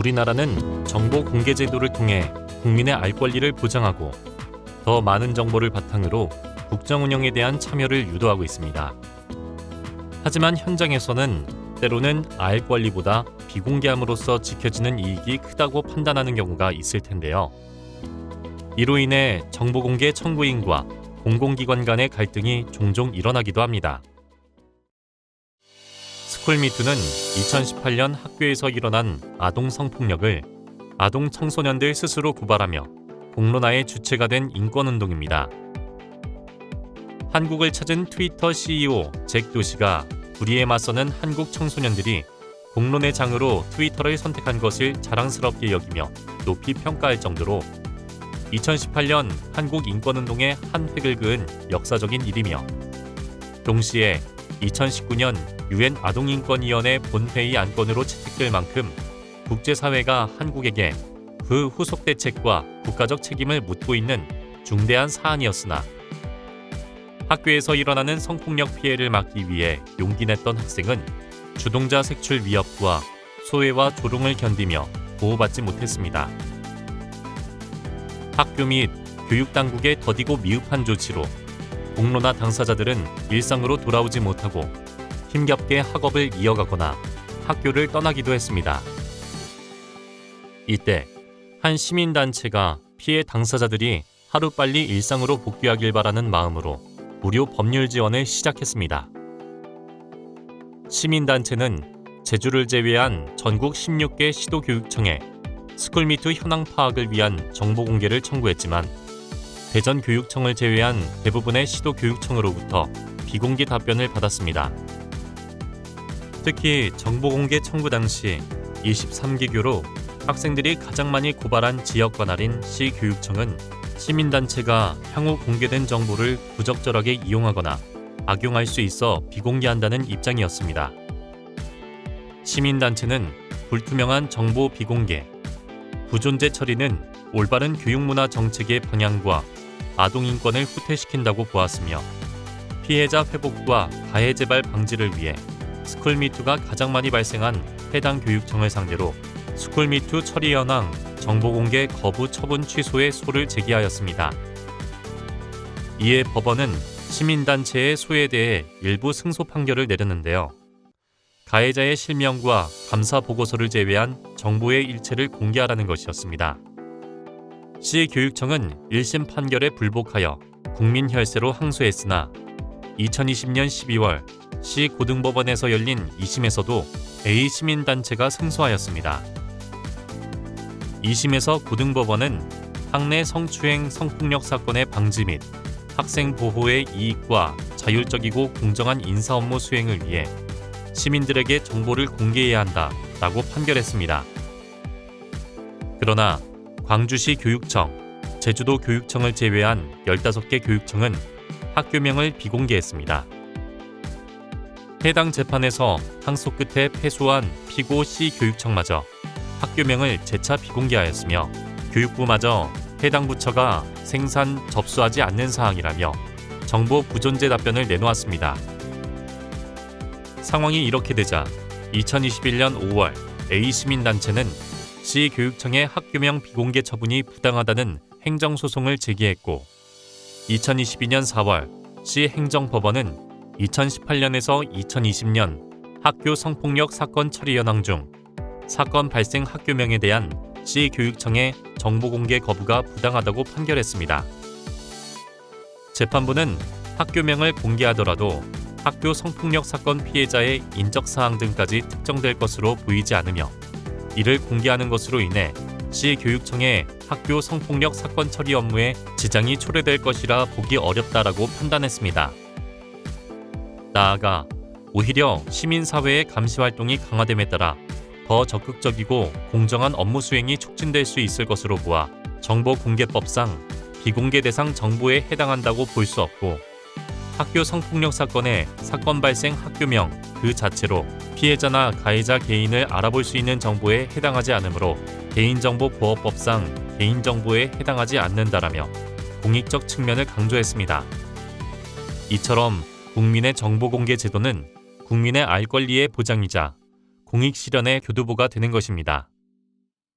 우리나라는 정보 공개 제도를 통해 국민의 알 권리를 보장하고 더 많은 정보를 바탕으로 국정 운영에 대한 참여를 유도하고 있습니다. 하지만 현장에서는 때로는 알 권리보다 비공개함으로써 지켜지는 이익이 크다고 판단하는 경우가 있을 텐데요. 이로 인해 정보 공개 청구인과 공공기관 간의 갈등이 종종 일어나기도 합니다. 스쿨미투는 2018년 학교에서 일어난 아동 성폭력을 아동 청소년들 스스로 고발하며 공론화의 주체가 된 인권운동입니다. 한국을 찾은 트위터 CEO 잭 도시가 불의에 맞서는 한국 청소년들이 공론의 장으로 트위터를 선택한 것을 자랑스럽게 여기며 높이 평가할 정도로 2018년 한국 인권운동의 한 획을 그은 역사적인 일이며 동시에 2019년 유엔 아동인권위원회 본회의 안건으로 채택될 만큼 국제사회가 한국에게 그 후속 대책과 국가적 책임을 묻고 있는 중대한 사안이었으나 학교에서 일어나는 성폭력 피해를 막기 위해 용기 냈던 학생은 주동자 색출 위협과 소외와 조롱을 견디며 보호받지 못했습니다. 학교 및 교육당국의 더디고 미흡한 조치로 공론화 당사자들은 일상으로 돌아오지 못하고 힘겹게 학업을 이어가거나 학교를 떠나기도 했습니다. 이때 한 시민단체가 피해 당사자들이 하루빨리 일상으로 복귀하길 바라는 마음으로 무료 법률 지원을 시작했습니다. 시민단체는 제주를 제외한 전국 16개 시도교육청에 스쿨미투 현황 파악을 위한 정보 공개를 청구했지만 대전교육청을 제외한 대부분의 시도교육청으로부터 비공개 답변을 받았습니다. 특히 정보 공개 청구 당시 23개 교로 학생들이 가장 많이 고발한 지역 관할인 시교육청은 시민단체가 향후 공개된 정보를 부적절하게 이용하거나 악용할 수 있어 비공개한다는 입장이었습니다. 시민단체는 불투명한 정보 비공개, 부존재 처리는 올바른 교육문화 정책의 방향과 아동 인권을 후퇴시킨다고 보았으며 피해자 회복과 가해 재발 방지를 위해 스쿨미투가 가장 많이 발생한 해당 교육청을 상대로 스쿨미투 처리 현황 정보 공개 거부 처분 취소의 소를 제기하였습니다. 이에 법원은 시민단체의 소에 대해 일부 승소 판결을 내렸는데요. 가해자의 실명과 감사 보고서를 제외한 정보의 일체를 공개하라는 것이었습니다. 시 교육청은 1심 판결에 불복하여 국민 혈세로 항소했으나 2020년 12월 시 고등법원에서 열린 2심에서도 A 시민단체가 승소하였습니다. 2심에서 고등법원은 학내 성추행 성폭력 사건의 방지 및 학생 보호의 이익과 자율적이고 공정한 인사 업무 수행을 위해 시민들에게 정보를 공개해야 한다 라고 판결했습니다. 그러나 광주시 교육청, 제주도 교육청을 제외한 15개 교육청은 학교명을 비공개했습니다. 해당 재판에서 항소 끝에 패소한 피고 시 교육청마저 학교명을 재차 비공개하였으며 교육부마저 해당 부처가 생산 접수하지 않는 사항이라며 정보 부존재 답변을 내놓았습니다. 상황이 이렇게 되자 2021년 5월 A 시민단체는 시 교육청의 학교명 비공개 처분이 부당하다는 행정소송을 제기했고 2022년 4월 시 행정법원은 2018년에서 2020년 학교 성폭력 사건 처리 현황 중 사건 발생 학교명에 대한 시 교육청의 정보 공개 거부가 부당하다고 판결했습니다. 재판부는 학교명을 공개하더라도 학교 성폭력 사건 피해자의 인적 사항 등까지 특정될 것으로 보이지 않으며 이를 공개하는 것으로 인해 시 교육청의 학교 성폭력 사건 처리 업무에 지장이 초래될 것이라 보기 어렵다라고 판단했습니다. 나아가 오히려 시민사회의 감시 활동이 강화됨에 따라 더 적극적이고 공정한 업무 수행이 촉진될 수 있을 것으로 보아 정보공개법상 비공개 대상 정보에 해당한다고 볼 수 없고 학교 성폭력 사건의 사건 발생 학교명 그 자체로 피해자나 가해자 개인을 알아볼 수 있는 정보에 해당하지 않으므로 개인정보보호법상 개인정보에 해당하지 않는다라며 공익적 측면을 강조했습니다. 이처럼 국민의 정보공개 제도는 국민의 알 권리의 보장이자 공익 실현의 교두보가 되는 것입니다.